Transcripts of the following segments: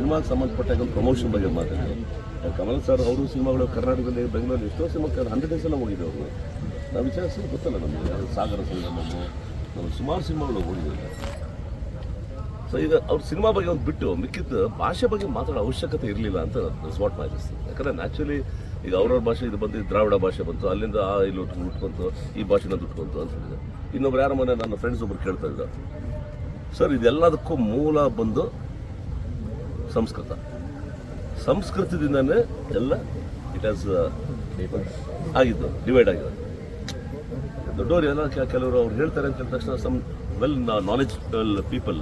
ಸಿನಿಮಾಗೆ ಸಂಬಂಧಪಟ್ಟಾಗ ಪ್ರಮೋಷನ್ ಬಗ್ಗೆ ಮಾತಾಡಿ ಕಮಲ್ ಸರ್ ಅವರು ಸಿನಿಮಾಗಳು ಕರ್ನಾಟಕದಲ್ಲಿ, ಬೆಂಗಳೂರಲ್ಲಿ ಎಷ್ಟೋ ಸಿನಿಮಾ ಹಂಡ್ರೆಡ್ ಡೇಸ್ ಎಲ್ಲ ಹೋಗಿದ್ದೆ ಅವರು. ನಾವು ವಿಚಾರಿಸಿದ್ರೆ ಗೊತ್ತಲ್ಲ ನಮಗೆ. ಸಾಗರ ಸಂಗಮವು ನಾವು ಸುಮಾರು ಸಿನಿಮಾಗಳು ಹೋಗಿದ್ದೀವಿ ಸೊ ಈಗ ಅವ್ರ ಸಿನಿಮಾ ಬಗ್ಗೆ ಒಂದು ಬಿಟ್ಟು ಮಿಕ್ಕಿದ್ದು ಭಾಷೆ ಬಗ್ಗೆ ಮಾತಾಡೋ ಅವಶ್ಯಕತೆ ಇರಲಿಲ್ಲ ಅಂತ ಸ್ವಾಟ್ ಮಾಡಿಸ್ತೀನಿ ಯಾಕಂದರೆ ನ್ಯಾಚುರಲಿ ಈಗ ಅವ್ರವ್ರ ಭಾಷೆ ಇದು ಬಂದು ದ್ರಾವಿಡ ಭಾಷೆ ಬಂತು, ಅಲ್ಲಿಂದ ಆ ಇಲ್ಲಿ ಬಂತು ಈ ಭಾಷೆನ ದುಟ್ಕೊಂತು ಅಂತ ಹೇಳಿದೆ. ಇನ್ನೊಬ್ರು ಯಾರ ಮನೆ ನನ್ನ ಫ್ರೆಂಡ್ಸ್ ಒಬ್ರು ಕೇಳ್ತಾ ಇದ್ದ ಸರ್ ಇದೆಲ್ಲದಕ್ಕೂ ಮೂಲ ಬಂದು ಸಂಸ್ಕೃತ. ಸಂಸ್ಕೃತದಿಂದನೇ ಎಲ್ಲ ಇಟ್ ಆಸ್ ಆಗಿದ್ದು ಡಿವೈಡ್ ಆಗಿದೆ ದೊಡ್ಡವರು ಎಲ್ಲ ಕೆಲವರು ಅವ್ರು ಹೇಳ್ತಾರೆ ಅಂತ ಹೇಳಿದ ತಕ್ಷಣ ಸಮ್ ವೆಲ್ ನಾಲೆಜ್ ಪೀಪಲ್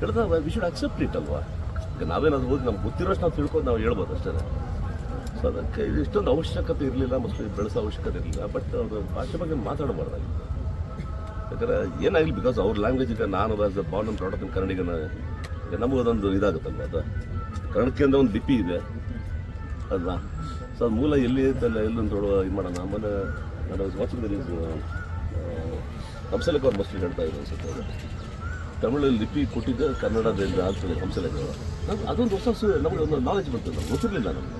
ಹೇಳಿದಾಗ ವಿ ಶುಡ್ ಅಕ್ಸೆಪ್ಟ್ ಇಟ್ ಅಲ್ವಾ? ನಾವೇನಾದ್ರು ಹೋಗಿ ನಮ್ಗೆ ಗೊತ್ತಿರೋಷ್ಟು ನಾವು ತಿಳ್ಕೊಂಡು ನಾವು ಹೇಳ್ಬೋದು ಅಷ್ಟೇ. ಸೊ ಅದಕ್ಕೆ ಇಷ್ಟೊಂದು ಅವಶ್ಯಕತೆ ಇರಲಿಲ್ಲ ಮತ್ತು ಬೆಳೆಸೋ ಅವಶ್ಯಕತೆ ಇರಲಿಲ್ಲ ಬಟ್ ಅವ್ರ ಭಾಷೆ ಬಗ್ಗೆ ಮಾತಾಡಬಾರ್ದಾಗಿತ್ತು ಯಾಕಂದರೆ ಏನಾಗಲಿ ಬಿಕಾಸ್ ಅವ್ರ ಲ್ಯಾಂಗ್ವೇಜ್ ಈಗ ನಾನು ಆಸ್ ಅ ಬಾಂಡ್ ಪ್ರಾಡಕ್ಟ್ ಕನ್ನಡಿಗನ ನಮಗೂ ಅದೊಂದು ಇದಾಗುತ್ತಲ್ವ ಅದು? ಅಂತ ಒಂದು ಲಿಪಿ ಇದೆ. ಅಲ್ವಾ? ಸೊ ಅದು ಮೂಲ ಎಲ್ಲಿ ಐತಲ್ಲ ಎಲ್ಲೊಂದು ಇದು ಮಾಡೋಣ. ಆಮೇಲೆ ನಾನು ವಾಚಿಂಗ್ ಹಂಸಲೇಖ ಅವ್ರು ಮೋಸ್ಟ್ಲಿ ಹೇಳ್ತಾ ಇದ್ರು ಅನ್ಸುತ್ತೆ ತಮಿಳಲ್ಲಿ ಲಿಪಿ ಕೊಟ್ಟಿದ್ದೆ ಕನ್ನಡದಿಂದ ಆಗ್ತದೆ ಹಂಸಲೇಖ ಅವರು ಅದೊಂದು ಹೊಸ ನಮಗೆ ಒಂದು ನಾಲೆಜ್ ಬರ್ತದೆ ನಮ್ಗೆ, ಗೊತ್ತಿರಲಿಲ್ಲ ನಮಗೆ.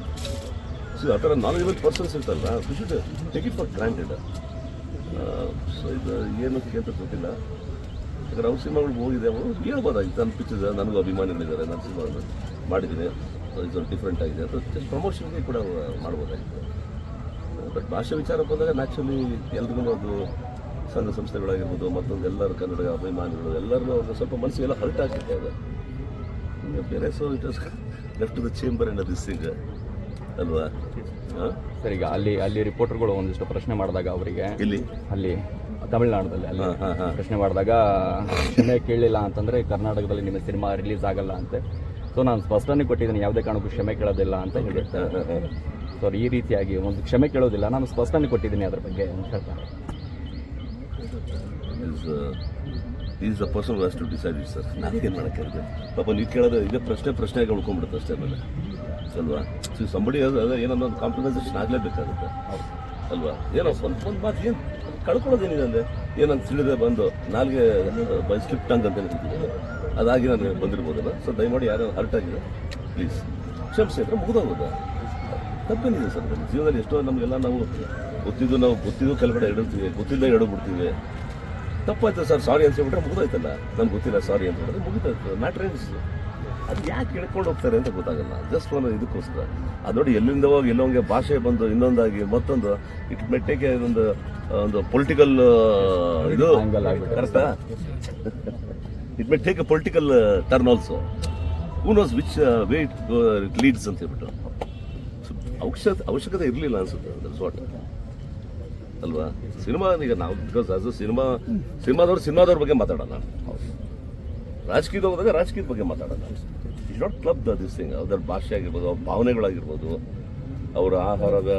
ಸೊ ಆ ಥರ ನಾಲೆಜಬಲ್ ಪರ್ಸನ್ಸ್ ಇರ್ತಲ್ಲ should take it for granted so ಇದು ಏನು ಕೇಳ್ತಾ ಗೊತ್ತಿಲ್ಲ. ಯಾಕಂದ್ರೆ ಅವ್ರ ಸಿನಿಮಾಗಳು ಹೋಗಿದೆ ಅವರು ಹೇಳ್ಬೋದಾಗಿತ್ತು ಅನ್ಪಿಸಿದೆ ನನಗೂ ಅಭಿಮಾನಿಗಳಿದ್ದಾರೆ ನಾನು ಸಿನಿಮಾ ಮಾಡಿದ್ದೀನಿ ಇದೊಂದು ಡಿಫ್ರೆಂಟ್ ಆಗಿದೆ. ಅದು ಪ್ರಮೋಷನ್ಗೆ ಕೂಡ ಮಾಡ್ಬೋದಾಗಿತ್ತು. ಬಟ್ ಭಾಷೆ ವಿಚಾರ ಬಂದಾಗ ನ್ಯಾಚುರಲಿ ಎಲ್ರಿಗೂ ಅದು ಸಂಘ ಸಂಸ್ಥೆಗಳಾಗಿರ್ಬೋದು ಮತ್ತೊಂದು ಎಲ್ಲರೂ ಕನ್ನಡ ಅಭಿಮಾನಿಗಳು ಎಲ್ಲರಿಗೂ ಒಂದು ಸ್ವಲ್ಪ ಮನಸ್ಸಿಗೆಲ್ಲ ಹರ್ಟ್ ಆಗ್ತಿದೆ ಅದು ಬೇರೆ so it left the chamber and this thing ಅಲ್ವಾ? ಸರ್ ಈಗ ಅಲ್ಲಿ ಅಲ್ಲಿ ರಿಪೋರ್ಟರ್ಗಳು ಒಂದಿಷ್ಟು ಪ್ರಶ್ನೆ ಮಾಡಿದಾಗ ಅವರಿಗೆ ಇಲ್ಲಿ ಅಲ್ಲಿ ತಮಿಳ್ನಾಡಲ್ಲಿ ಅಲ್ಲಿ ಪ್ರಶ್ನೆ ಮಾಡಿದಾಗ ಕ್ಷಮೆ ಕೇಳಲಿಲ್ಲ ಅಂತಂದ್ರೆ ಕರ್ನಾಟಕದಲ್ಲಿ ನಿಮ್ಮ ಸಿನಿಮಾ ರಿಲೀಸ್ ಆಗಲ್ಲ ಅಂತೆ. ಸೊ ನಾನು ಸ್ಪಷ್ಟನೆ ಕೊಟ್ಟಿದ್ದೀನಿ ಯಾವುದೇ ಕಾರಣಕ್ಕೂ ಕ್ಷಮೆ ಕೇಳೋದಿಲ್ಲ ಅಂತ ಹೇಳಿರ್ತಾರೆ ಸೊ ಈ ರೀತಿಯಾಗಿ ಒಂದು ಕ್ಷಮೆ ಕೇಳೋದಿಲ್ಲ ನಾನು ಸ್ಪಷ್ಟನೆ ಕೊಟ್ಟಿದ್ದೀನಿ ಅದ್ರ ಬಗ್ಗೆ ಅಂತ ಹೇಳ್ತಾರೆ. Is a person has to decide it sir ನಾನೇನು ಮಾಡೋಕ್ಕಾಗಿದೆ ಪಾಪ ನೀವು ಕೇಳೋದು ಇದೇ ಪ್ರಶ್ನೆ ಪ್ರಶ್ನೆಗೆ ಉಳ್ಕೊಂಡ್ಬಿಡುತ್ತೆ ಅಷ್ಟೇ ಮೇಲೆ. ಅಲ್ವಾ? ಸೊ ಸಂಬಡಿ ಏನೋ ಒಂದು ಕಾಂಪ್ರಮೈಸೇಷನ್ ಆಗಲೇಬೇಕಾಗುತ್ತೆ. ಅಲ್ವಾ? ಏನೋ ಸ್ವಲ್ಪ ಒಂದು ಮಾತು ಏನು ಕಳ್ಕೊಳ್ಳೋದೇನಿದೆ ಏನಂತ ತಿಳಿದ್ರೆ ಬಂದು ನಾಲ್ಗೆ, ಬೈ ಸ್ಲಿಪ್ ಟಂಗ್ ಅಂತ ಹೇಳ್ತಿದ್ದೀನಿ ಅದಾಗಿ ನಾನು ಬಂದಿರ್ಬೋದಲ್ಲ. ಸೊ ದಯಮಾಡಿ ಯಾರು ಹರ್ಟ್ ಆಗಿದೆ ಪ್ಲೀಸ್ ಕ್ಷಮಿಸಿ, ಅಂದರೆ ಮುಗಿದೋಗುತ್ತೆ. ತಪ್ಪೇನಿದೆ ಸರ್ ಜೀವನದಲ್ಲಿ ಎಷ್ಟೋ ನಮಗೆಲ್ಲ ನಾವು ಗೊತ್ತಿದ್ದು ನಾವು ಗೊತ್ತಿದ್ದು ಕೆಲಗಡೆ ಗೊತ್ತಿಲ್ಲ ಎಡು ಬಿಡ್ತೀವಿ ತಪ್ಪಾಯ್ತು ಸರ್ ಸಾರಿ ಅಂತ ಹೇಳ್ಬಿಟ್ರೆ ಮುಗಿದೋಯ್ತಲ್ಲ. ನಮ್ಗೆ ಗೊತ್ತಿಲ್ಲ ಸಾರಿ ಅಂತ ಹೇಳಿದ್ರೆ ಮುಗಿದೋಯ್ತು. ಮ್ಯಾಟ್ರ್ ಅದು ಯಾಕೆ ಇಳ್ಕೊಂಡು ಹೋಗ್ತಾರೆ ಅಂತ ಗೊತ್ತಾಗಲ್ಲ. ಜಸ್ಟ್ ಒಂದು ಇದಕ್ಕೋಸ್ಕರ. ಅದು ನೋಡಿ ಎಲ್ಲಿಂದ ಹೋಗಿ ಎಲ್ಲೊಂದೇ ಭಾಷೆ ಬಂದು ಇನ್ನೊಂದಾಗಿ ಮತ್ತೊಂದು ಇಟ್ ಮೆಟ್ಟೆಗೆ ಒಂದು ಒಂದು ಪೊಲಿಟಿಕಲ್ ಇದು. ಕರೆಕ್ಟಾ it may take a political turn also who knows which way it it leads ಅಂತ ಹೇಳ್ಬಿಟ್ಟು. ಅವಶ್ಯಕತೆ ಅವಶ್ಯಕತೆ ಇರಲಿಲ್ಲ ಅನ್ಸುತ್ತೆ ದಟ್ಸ್ ವಾಟ್ ಅಲ್ವಾ? ಸಿನಿಮಾ ಈಗ ನಾವು ಬಿಕಾಸ್ ಅದು ಸಿನಿಮಾ ಸಿನಿಮಾದವ್ರು ಸಿನಿಮಾದವ್ರ ಬಗ್ಗೆ ಮಾತಾಡೋಣ ರಾಜಕೀಯದ ಹೋದಾಗ ರಾಜಕೀಯದ ಬಗ್ಗೆ ಮಾತಾಡೋಣ is not club this thing ಅದರ ಭಾಷೆ ಆಗಿರ್ಬೋದು ಅವ್ರ ಭಾವನೆಗಳಾಗಿರ್ಬೋದು ಅವರ ಆಹಾರದ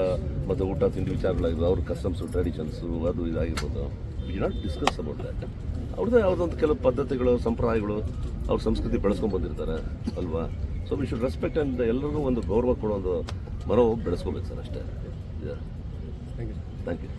ಮತ್ತು ಊಟ ತಿಂಡಿ ವಿಚಾರಗಳಾಗಿರ್ಬೋದು ಅವ್ರ ಕಸ್ಟಮ್ಸು ಟ್ರೆಡಿಷನ್ಸು ಅದು ಇದಾಗಿರ್ಬೋದು. We not discuss about that ಅವ್ರದ್ದೇ ಯಾವುದೊಂದು ಕೆಲವು ಪದ್ಧತಿಗಳು ಸಂಪ್ರದಾಯಗಳು ಅವ್ರ ಸಂಸ್ಕೃತಿ ಬೆಳೆಸ್ಕೊಂಡು ಬಂದಿರ್ತಾರೆ ಅಲ್ವಾ? So we should respect and ಎಲ್ಲರಿಗೂ ಒಂದು ಗೌರವ ಕೊಡೋ ಒಂದು ಮನೋಭಾವ ಬೆಳೆಸ್ಕೋಬೇಕು ಸರ್ ಅಷ್ಟೇ. Thank you